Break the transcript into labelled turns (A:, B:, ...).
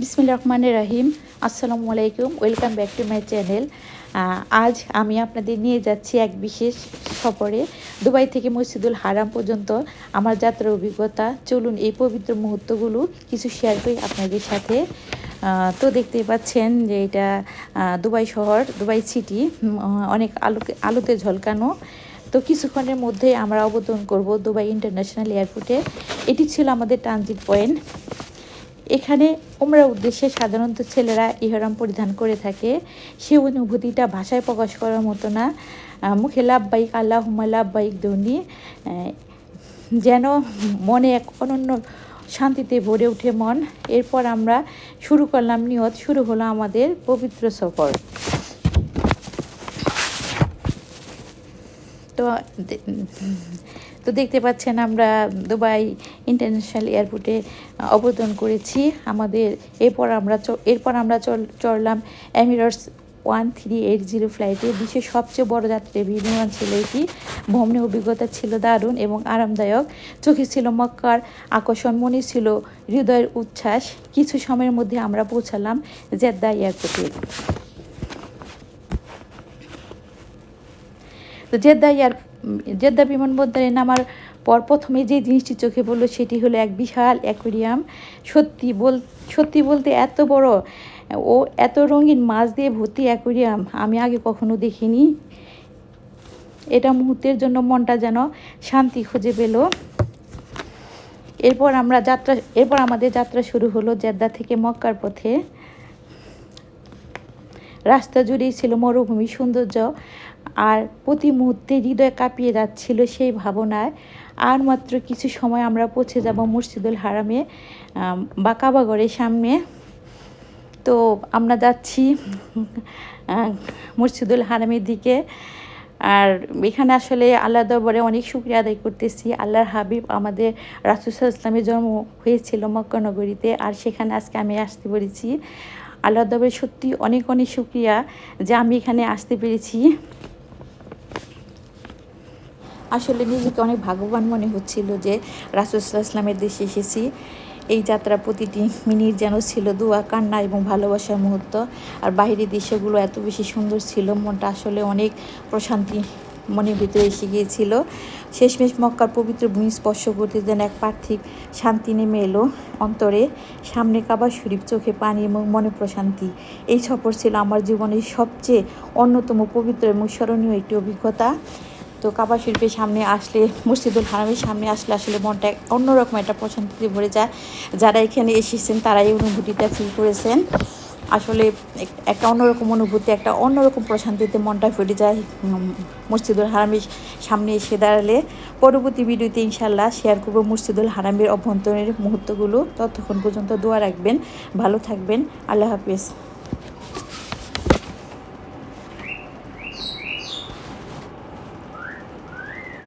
A: বিসমিল্লা রহমান রাহিম। আসসালামু আলাইকুম welcome back to my channel. আজ আমি আপনাদের নিয়ে যাচ্ছি এক বিশেষ সফরে। দুবাই থেকে মসজিদুল হারাম পর্যন্ত আমার যাত্রার অভিজ্ঞতা। চলুন এই পবিত্র মুহূর্তগুলো কিছু শেয়ার করি আপনাদের সাথে। তো দেখতেই পাচ্ছেন যে এটা দুবাই শহর, দুবাই সিটি অনেক আলোকে, আলোতে ঝলকানো। তো কিছুক্ষণের মধ্যে আমরা অবতরণ করব দুবাই ইন্টারন্যাশনাল এয়ারপোর্টে এটি ছিল আমাদের ট্রানজিট পয়েন্ট এখানে উমরা উদ্দেশ্যে সাধারণত ছেলেরা ইহরাম পরিধান করে থাকে। সে অনুভূতিটা ভাষায় প্রকাশ করার মতো না। মুখে লাভবাহিক আল্লাহ হুমা লাভবাহিক ধ্বনি যেন মনে এক অনন্য শান্তিতে ভরে ওঠে মন। এরপর আমরা শুরু করলাম নিয়ত, শুরু হলো আমাদের পবিত্র সফর। তো তো দেখতে পাচ্ছেন আমরা দুবাই ইন্টারন্যাশনাল এয়ারপোর্টে অবতরণ করেছি। আমাদের এরপর আমরা এরপর আমরা চড়লাম Emirates one three eight zero ফ্লাইটে বিশ্বের সবচেয়ে বড় যাত্রী বিমান ছিল এটি। ভ্রমণের অভিজ্ঞতা ছিল দারুণ এবং আরামদায়ক। চোখে ছিল মক্কার আকর্ষণ, মনে ছিল হৃদয়ের উচ্ছ্বাস। কিছু সময়ের মধ্যে আমরা পৌঁছালাম জেদ্দা এয়ারপোর্টে। তো জেদ্দা এয়ার জেদ্দা বিমানবন্দরে নামার পর প্রথমে যে জিনিসটি চোখে পড়ল সেটি হলো এক বিশাল অ্যাকোরিয়াম। সত্যি বল, সত্যি বলতে এত বড় ও এত রঙিন মাছ দিয়ে ভর্তি অ্যাকোরিয়াম আমি আগে কখনো দেখিনি। এটা মুহূর্তের জন্য মনটা যেন শান্তি খুঁজে পেল। এরপর আমরা যাত্রা, এরপর আমাদের যাত্রা শুরু হলো জেদ্দা থেকে মক্কার পথে। রাস্তা জুড়েই ছিল মরুভূমি, সৌন্দর্য আর প্রতি মুহূর্তে হৃদয় কাঁপিয়ে যাচ্ছিল সেই ভাবনায়। আর মাত্র কিছু সময় আমরা পৌঁছে যাব মুর্শিদুল হারামে বা কাবাগরের সামনে। তো আমরা যাচ্ছি মসজিদুল হারামের দিকে। আর এখানে আসলে আল্লাহ দরবারে অনেক শুক্রিয়া আদায় করতেছি। আল্লাহর হাবিব আমাদের রাসুসাল ইসলামের জন্ম হয়েছিল মক্কানগরীতে আর সেখানে আজকে আমি আসতে পেরেছি। আল্লাহ দরবারে সত্যি অনেক অনেক শুক্রিয়া যে আমি এখানে আসতে পেরেছি। আসলে নিজেকে অনেক ভাগ্যবান মনে হচ্ছিল যে রাসুসাল্লাহ ইসলামের দেশে এসেছি। এই যাত্রা প্রতিটি মিনিট যেন ছিল দোয়া, কান্না এবং ভালোবাসার মুহূর্ত। আর বাইরের দৃশ্যগুলো এত বেশি সুন্দর ছিল, মনটা আসলে অনেক প্রশান্তি মনের ভিতরে এসে গিয়েছিল। শেষমেশ মক্কার পবিত্র ভূমি স্পর্শ করতে যেন এক পার্থিব শান্তি নেমে এলো অন্তরে। সামনে কাবা শরীফ চোখে পানি এবং মনে প্রশান্তি। এই সফর ছিল আমার জীবনের সবচেয়ে অন্যতম পবিত্র এবং স্মরণীয় একটি অভিজ্ঞতা। তো কাবা শরীফের সামনে আসলে মসজিদুল হারামের সামনে আসলে আসলে মনটা অন্যরকম একটা প্রশান্তিতে ভরে যায়। যারা এখানে এসেছেন, তারাই অনুভূতিটা ফিল করেছেন। আসলে এক- একটা অন্যরকম অনুভূতি, একটা অন্যরকম প্রশান্তিতে মনটা ফিরে যায় মসজিদুল হারামের সামনে এসে দাঁড়ালে। পরবর্তী ভিডিওতে ইনশাল্লাহ শেয়ার করব মসজিদুল হারামের অভ্যন্তরের মুহূর্তগুলো। ততক্ষণ পর্যন্ত দোয়া রাখবেন, ভালো থাকবেন। আল্লাহ হাফিজ।